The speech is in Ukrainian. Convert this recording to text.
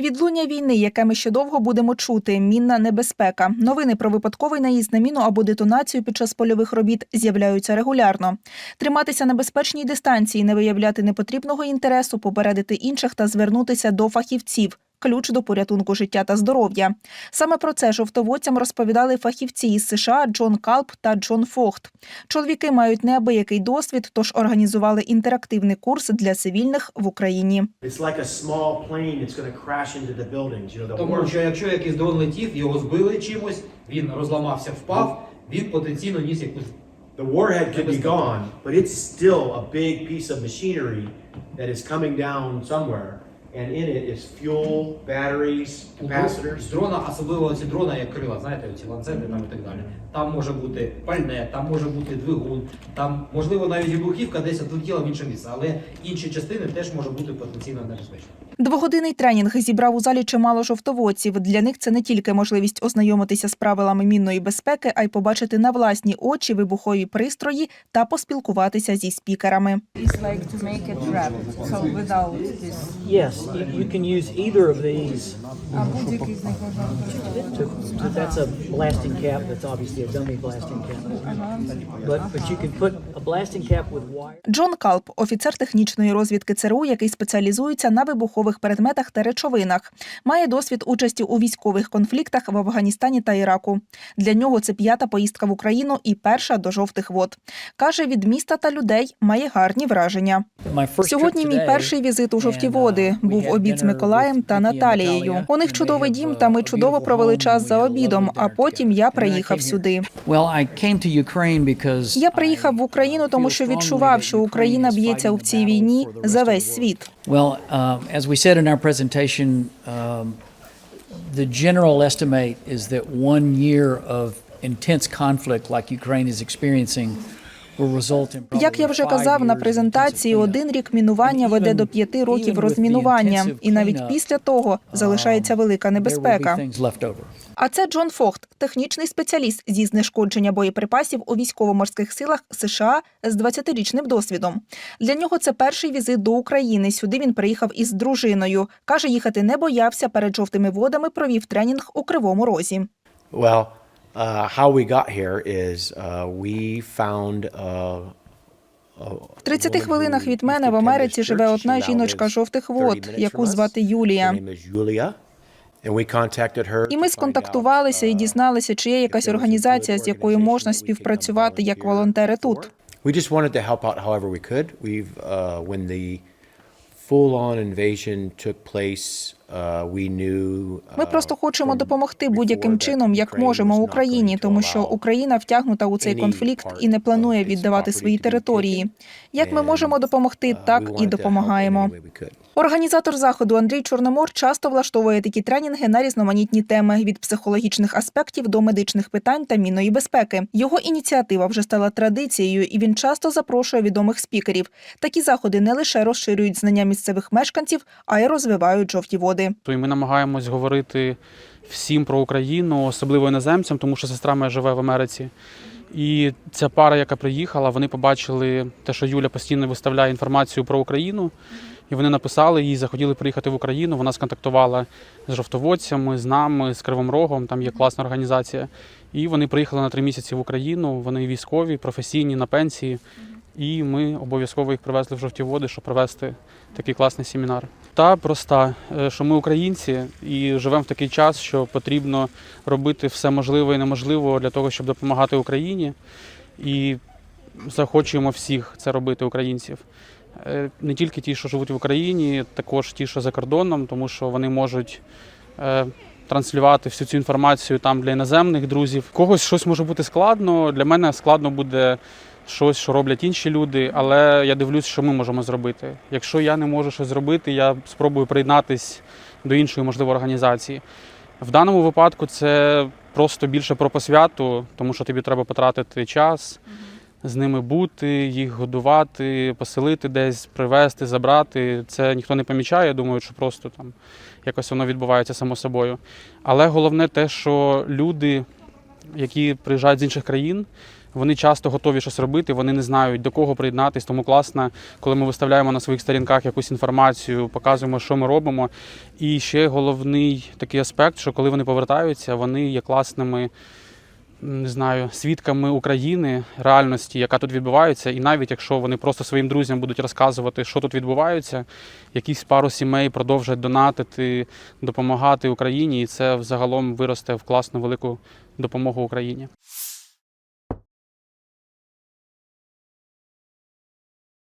Відлуння війни, яке ми ще довго будемо чути, мінна небезпека. Новини про випадковий наїзд на міну або детонацію під час польових робіт з'являються регулярно. Триматися на безпечній дистанції, не виявляти непотрібного інтересу, попередити інших та звернутися до фахівців. Ключ до порятунку життя та здоров'я. Саме про це жовтоводцям розповідали фахівці із США Джон Калп та Джон Фохт. Чоловіки мають неабиякий досвід, тож організували інтерактивний курс для цивільних в Україні. Тому що якщо якийсь дрон летів, його збили чимось, він розламався, впав, він потенційно ніс якусь. the warhead could be gone, but it's still a big piece of machinery that is coming down somewhere, and in it is fuel, batteries, У capacitors. дрона, особливо ці дрона, як крила, знаєте, ці ланцети там і так далі. Там може бути пальне, там може бути двигун, там можливо навіть вибухівка десь відлетіла в інше місце, але інші частини теж може бути потенційно небезпечні. Двогодинний тренінг зібрав у залі чимало жовтоводців. Для них це не тільки можливість ознайомитися з правилами мінної безпеки, а й побачити на власні очі вибухові пристрої та поспілкуватися зі спікерами. It's like to make so without this. Yes, you, you can use either of these. А будь-який з них можна використовувати. To, to, that's a blasting cap. That's obviously a dummy blasting cap. But but you can put a blasting cap with wire. Джон Калп, офіцер технічної розвідки ЦРУ, який спеціалізується на вибухових предметах та речовинах, має досвід участі у військових конфліктах в Афганістані та Іраку. Для нього це п'ята поїздка в Україну і перша до жовтих вод. каже, від міста та людей має гарні враження. Сьогодні мій перший візит у жовті uh, води. Був обід з Миколаєм та Наталією. У них чудовий дім, uh, та ми чудово провели час за обідом. А потім я приїхав сюди. Я приїхав в Україну, тому що відчував, що Україна б'ється у цій війні за весь світ. Um, um, the general estimate is that one year of intense conflict like Ukraine is experiencing Як я вже казав на презентації, один рік мінування веде до п'яти років розмінування, і навіть після того залишається велика небезпека. А це Джон Фохт, технічний спеціаліст зі знешкодження боєприпасів у військово-морських силах США з 20-річним досвідом. Для нього це перший візит до України. Сюди він приїхав із дружиною. каже, їхати не боявся. Перед жовтими водами провів тренінг у Кривому Розі. Well, uh, how we got here is uh, we found uh, В 30 хвилинах від мене в Америці живе одна жіночка жовтих вод, яку звати Юлія. І ми сконтактувалися і дізналися, чи є якась організація, з якою можна співпрацювати як волонтери тут. Uh, full-on invasion took place, uh. Ми uh, просто хочемо допомогти будь-яким чином, як можемо Україні, тому що Україна втягнута у цей конфлікт і не планує віддавати свої території. Як ми можемо допомогти, uh, так і допомагаємо. Організатор заходу Андрій Чорномор часто влаштовує такі тренінги на різноманітні теми від психологічних аспектів до медичних питань та мінної безпеки. Його ініціатива вже стала традицією, і він часто запрошує відомих спікерів. Такі заходи не лише розширюють знання місцевих мешканців, а й розвивають жовті води. І ми намагаємось говорити всім про Україну, особливо іноземцям, тому що сестра моя живе в Америці. І ця пара, яка приїхала, вони побачили те, що Юля постійно виставляє інформацію про Україну. І вони написали їй, захотіли приїхати в Україну. Вона сконтактувала з жовтоводцями, з нами, з Кривим Рогом. Там є класна організація. І вони приїхали на три місяці в Україну. Вони військові, професійні, на пенсії. І ми обов'язково їх привезли в жовті води, щоб провести такий класний семінар. Та проста, е, що ми українці і живемо в такий час, що потрібно робити все можливе і неможливе для того, щоб допомагати Україні. І захочуємо всіх це робити, українців. Е, Не тільки ті, що живуть в Україні, також ті, що за кордоном, тому що вони можуть е, транслювати всю цю інформацію там для іноземних друзів. Когось щось може бути складно. Для мене складно буде щось, що роблять інші люди, але я дивлюсь, що ми можемо зробити. Якщо я не можу щось зробити, я спробую приєднатись до іншої, можливо, організації. В даному випадку це просто більше про посвяту, тому що тобі треба потратити час, з ними бути, їх годувати, поселити десь, привезти, забрати. Це ніхто не помічає. Я думаю, що просто там якось воно відбувається само собою. Але головне те, що люди, які приїжджають з інших країн, Вони часто готові щось робити, вони не знають до кого приєднатись. Тому класно, коли ми виставляємо на своїх сторінках якусь інформацію, показуємо, що ми робимо. І ще головний такий аспект, що коли вони повертаються, вони є класними. Не знаю, свідками України, реальності, яка тут відбувається, і навіть якщо вони просто своїм друзям будуть розказувати, що тут відбувається, якісь пару сімей продовжать донатити, допомагати Україні, і це взагалом виросте в класну велику допомогу Україні.